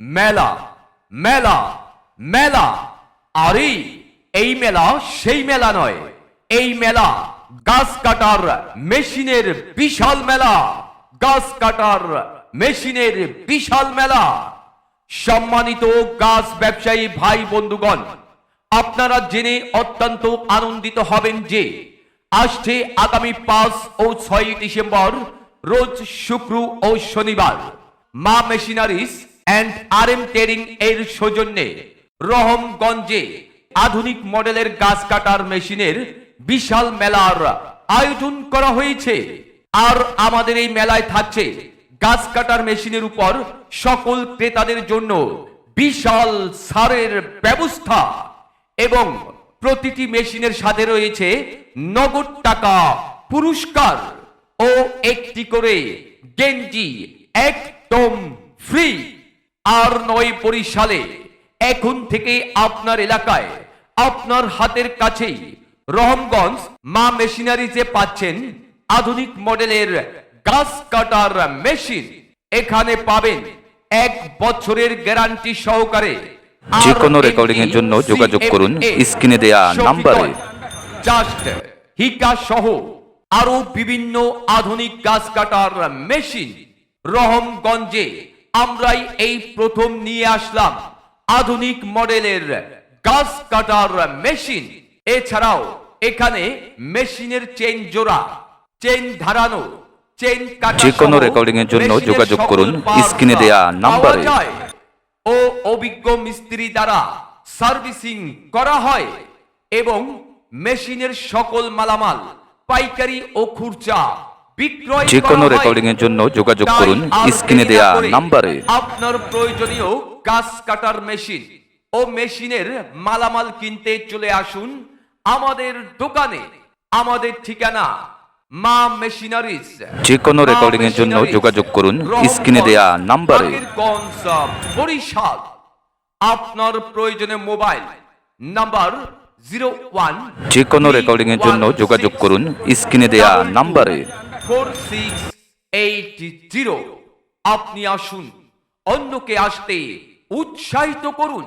মেলা মেলা মেলা। আরে, এই মেলা সেই মেলা নয়। এই মেলা গাছ কাটার মেশিনের বিশাল মেলা। গাছ কাটার মেশিনের বিশাল মেলা। সম্মানিত গাছ ব্যবসায়ী ভাই বন্ধুগণ, আপনারা জেনে অত্যন্ত আনন্দিত হবেন যে আসছে আগামী পাঁচ ও ছয় ডিসেম্বর, রোজ শুক্র ও শনিবার। মা মেশিনারিস অ্যান্ড আর এম টেরিং এর সৌজন্যে রহমগঞ্জে আধুনিক মডেলের গাছ কাটার মেশিনের বিশাল মেলার আয়োজন করা হয়েছে। আর আমাদের এই মেলায় থাকছে গাছ কাটার মেশিনের উপর সকল ক্রেতাদের জন্য বিশাল সারের ব্যবস্থা এবং প্রতিটি মেশিনের সাথে রয়েছে নগদ টাকা, পুরস্কার ও একটি করে গেঞ্জি একদম ফ্রি। আর নয় বরিশালে এখন থেকে আপনার এলাকায় আপনার হাতের কাছেই রহমগঞ্জ মা মেশিনারিজে পাচ্ছেন আধুনিক মডেলের গাছ কাটার মেশিন এখানে পাবেন এক বছরের গ্যারান্টি সহকারে যে কোনো রেকর্ডিং এর জন্য যোগাযোগ করুন স্ক্রিনে দেয়া নাম্বারে। জাস্ট হিকা সহ আরও বিভিন্ন আধুনিক গাছ কাটার মেশিন রহমগঞ্জে আমরাই এই প্রথম নিয়ে আসলাম আধুনিক মডেলের গাছ কাটার মেশিন এছাড়াও এখানে মেশিনের চেন জোড়া চেন ধারানো যে কোনো রেকর্ডিং এর জন্য যোগাযোগ করুন স্ক্রিনে দেয়া নাম্বারে। ও অভিজ্ঞ মিস্ত্রি দ্বারা সার্ভিসিং করা হয় এবং মেশিনের সকল মালামাল পাইকারি ও খুচরা যে কোনো রেকর্ডিং এর জন্য যোগাযোগ করুন স্ক্রিনে দেয়া নাম্বারে আপনার প্রয়োজনীয় গাছ কাটার মেশিন ও মেশিনের মালামাল কিনতে চলে আসুন আমাদের দোকানে। আমাদের ঠিকানা মা মেশিনারিজ। যে কোনো রেকর্ডিং এর জন্য যোগাযোগ করুন স্ক্রিনে দেয়া নাম্বারে নাম্বারে বরিশাল। আপনার প্রয়োজনে মোবাইল নাম্বার জিরো ওয়ান যে কোনো রেকর্ডিং এর জন্য যোগাযোগ করুন স্ক্রিনে দেয়া নাম্বারে ফোর সিক্স এইট জিরো আপনি আসুন অন্যকে আসতে উৎসাহিত করুন।